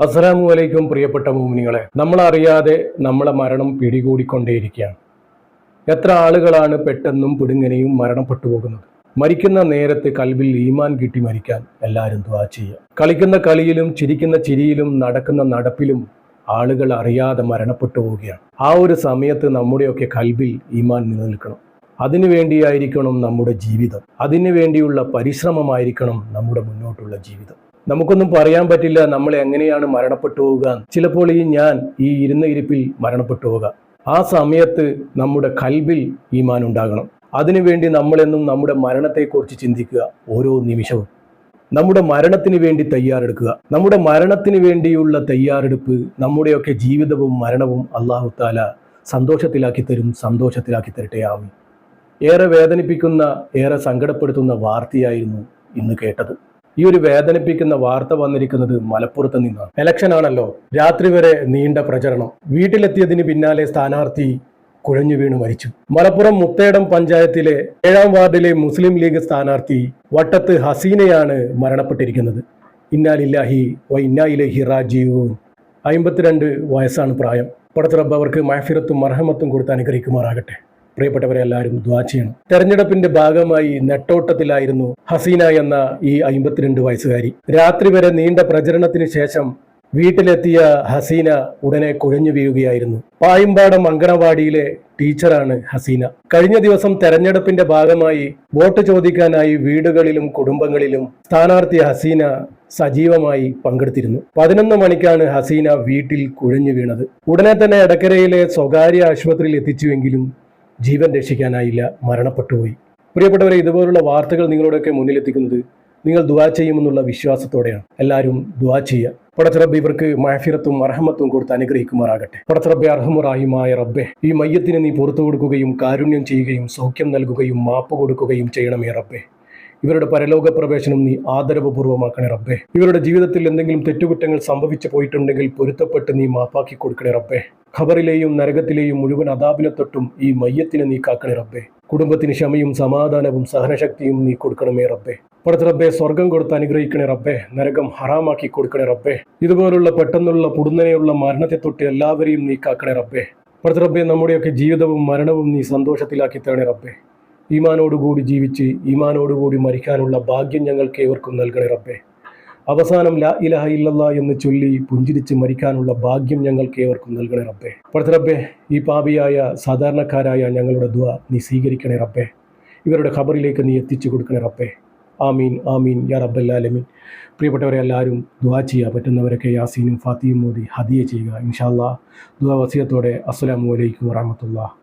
അസ്സലാമു വലൈക്കും പ്രിയപ്പെട്ട മോമിനികളെ. നമ്മളറിയാതെ നമ്മളെ മരണം പിടികൂടിക്കൊണ്ടേയിരിക്കുകയാണ്. എത്ര ആളുകളാണ് പെട്ടെന്നും പിടുങ്ങനെയും മരണപ്പെട്ടു പോകുന്നത്? മരിക്കുന്ന നേരത്തെ കൽവിൽ ഈമാൻ കിട്ടി മരിക്കാൻ എല്ലാവരും ദ്വാ ചെയ്യുക. കളിക്കുന്ന കളിയിലും ചിരിക്കുന്ന ചിരിയിലും നടക്കുന്ന നടപ്പിലും ആളുകൾ അറിയാതെ മരണപ്പെട്ടു പോവുകയാണ്. ആ ഒരു സമയത്ത് നമ്മുടെയൊക്കെ കൽവിൽ ഈമാൻ നിലനിൽക്കണം. അതിനു വേണ്ടിയായിരിക്കണം നമ്മുടെ ജീവിതം. അതിനു വേണ്ടിയുള്ള പരിശ്രമമായിരിക്കണം നമ്മുടെ മുന്നോട്ടുള്ള ജീവിതം. നമുക്കൊന്നും പറയാൻ പറ്റില്ല നമ്മൾ എങ്ങനെയാണ് മരണപ്പെട്ടു പോവുക. ചിലപ്പോൾ ഈ ഞാൻ ഈ ഇരുന്ന ഇരിപ്പിൽ മരണപ്പെട്ടു പോവുക. ആ സമയത്ത് നമ്മുടെ കൽബിൽ ഈമാൻ ഉണ്ടാകണം. അതിനുവേണ്ടി നമ്മളെന്നും നമ്മുടെ മരണത്തെക്കുറിച്ച് ചിന്തിക്കുക ഓരോ നിമിഷവും. നമ്മുടെ മരണത്തിന് വേണ്ടി തയ്യാറെടുക്കുക. നമ്മുടെ മരണത്തിന് വേണ്ടിയുള്ള തയ്യാറെടുപ്പ് നമ്മുടെയൊക്കെ ജീവിതവും മരണവും അള്ളാഹു താല സന്തോഷത്തിലാക്കി തരും സന്തോഷത്തിലാക്കി തരട്ടെ. ആമി ഏറെ വേദനിപ്പിക്കുന്ന ഏറെ സങ്കടപ്പെടുത്തുന്ന വാർത്തയായിരുന്നു ഇന്ന് കേട്ടത്. ഈ ഒരു വേദനിപ്പിക്കുന്ന വാർത്ത വന്നിരിക്കുന്നത് മലപ്പുറത്ത് നിന്നാണ്. എലക്ഷൻ ആണല്ലോ. രാത്രി വരെ നീണ്ട പ്രചരണം. വീട്ടിലെത്തിയതിന് പിന്നാലെ സ്ഥാനാർത്ഥി കുഴഞ്ഞു വീണ് മരിച്ചു. മലപ്പുറം മുത്തേടം പഞ്ചായത്തിലെ ഏഴാം വാർഡിലെ മുസ്ലിം ലീഗ് സ്ഥാനാർത്ഥി വട്ടത്ത് ഹസീനയാണ് മരണപ്പെട്ടിരിക്കുന്നത്. ഇന്നാലില്ലാഹി വ ഇന്നായിലഹി റാജീവും അമ്പത്തിരണ്ട് വയസ്സാണ് പ്രായം. പടത്തുറബ് അവർക്ക് മഹഫിറത്തും മർഹമത്തും കൊടുത്ത് അനുഗ്രഹിക്കുമാറാകട്ടെ. പ്രിയപ്പെട്ടവരെ എല്ലാവരും ദ്വാ ചെയ്യണം. തെരഞ്ഞെടുപ്പിന്റെ ഭാഗമായി നെട്ടോട്ടത്തിലായിരുന്നു ഹസീന എന്ന ഈ അമ്പത്തിരണ്ട് വയസ്സുകാരി. രാത്രി വരെ നീണ്ട പ്രചരണത്തിന് ശേഷം വീട്ടിലെത്തിയ ഹസീന ഉടനെ കുഴഞ്ഞു വീഴുകയായിരുന്നു. പായമ്പാടം അങ്കണവാടിയിലെ ടീച്ചറാണ് ഹസീന. കഴിഞ്ഞ ദിവസം തെരഞ്ഞെടുപ്പിന്റെ ഭാഗമായി വോട്ട് ചോദിക്കാനായി വീടുകളിലും കുടുംബങ്ങളിലും സ്ഥാനാർത്ഥി ഹസീന സജീവമായി പങ്കെടുത്തിരുന്നു. പതിനൊന്ന് മണിക്കാണ് ഹസീന വീട്ടിൽ കുഴഞ്ഞു വീണത്. ഉടനെ തന്നെ എടക്കരയിലെ സ്വകാര്യ ആശുപത്രിയിൽ എത്തിച്ചുവെങ്കിലും ജീവൻ രക്ഷിക്കാനായില്ല മരണപ്പെട്ടുപോയി. പ്രിയപ്പെട്ടവരെ ഇതുപോലുള്ള വാർത്തകൾ നിങ്ങളോടൊക്കെ മുന്നിലെത്തിക്കുന്നത് നിങ്ങൾ ദുവാ ചെയ്യുമെന്നുള്ള വിശ്വാസത്തോടെയാണ്. എല്ലാവരും ദുവാ ചെയ്യുക. പടച്ചറബ് ഇവർക്ക് മഹഫിറത്തും അർഹമത്തും കൊടുത്ത് അനുഗ്രഹിക്കുമാറാകട്ടെ. പടച്ചറബെ അർഹമുറായുമായ റബ്ബെ ഈ മയ്യത്തിന് നീ പുറത്തു കൊടുക്കുകയും കാരുണ്യം ചെയ്യുകയും സൗഖ്യം നൽകുകയും മാപ്പ് കൊടുക്കുകയും ചെയ്യണമേ റബ്ബെ. ഇവരുടെ പരലോക പ്രവേശനം നീ ആദരവപൂർവമാക്കണേ റബ്ബെ. ഇവരുടെ ജീവിതത്തിൽ എന്തെങ്കിലും തെറ്റുകുറ്റങ്ങൾ സംഭവിച്ചു പോയിട്ടുണ്ടെങ്കിൽ പൊരുത്തപ്പെട്ട് നീ മാപ്പാക്കി കൊടുക്കണേ റബ്ബേ. ഖബറിലെയും നരകത്തിലെയും മുഴുവൻ അതാപിനെ തൊട്ടും ഈ മയ്യത്തിനെ നീ കാക്കണേ റബ്ബേ. കുടുംബത്തിന് ക്ഷമയും സമാധാനവും സഹനശക്തിയും നീ കൊടുക്കണമേ റബ്ബേ. പടത്ത് റബ്ബെ സ്വർഗം കൊടുത്ത് അനുഗ്രഹിക്കണേ റബ്ബേ. നരകം ഹറാമാക്കി കൊടുക്കണേ റബ്ബേ. ഇതുപോലുള്ള പെട്ടെന്നുള്ള പുടുന്നനെയുള്ള മരണത്തെ തൊട്ട് എല്ലാവരെയും നീ കാക്കണേ റബ്ബേ. പടത്ത് റബ്ബെ നമ്മുടെയൊക്കെ ജീവിതവും മരണവും നീ സന്തോഷത്തിലാക്കി തരണേ റബ്ബേ. ഈമാനോടുകൂടി ജീവിച്ച് ഈമാനോടുകൂടി മരിക്കാനുള്ള ഭാഗ്യം ഞങ്ങൾക്ക് ഏവർക്കും നൽകണേ റബ്ബേ. അവസാനം ലാ ഇലഹ ഇല്ലല്ല എന്ന് ചൊല്ലി പുഞ്ചിരിച്ച് മരിക്കാനുള്ള ഭാഗ്യം ഞങ്ങൾക്ക് ഏവർക്കും നൽകണേ റബ്ബേ. പഠിത്ത റബ്ബേ ഈ പാപിയായ സാധാരണക്കാരായ ഞങ്ങളുടെ ദ്വ നീ സ്വീകരിക്കണേ റബ്ബേ. ഇവരുടെ ഖബറിലേക്ക് നീ എത്തിച്ചു കൊടുക്കണേ റബ്ബേ. ആമീൻ ആമീൻ യാ റബ്ബല്ലാലമീൻ പ്രിയപ്പെട്ടവരെ എല്ലാവരും ദുവാ ചെയ്യുക പറ്റുന്നവരൊക്കെ യാസീനും ഫാത്തിയും മോദി ഹദിയ ചെയ്യുക. ഇൻഷാല്ലാ ദുവാ വസിയത്തോടെ അസ്സലാമു അലൈക്കും വറഹമത്തുള്ള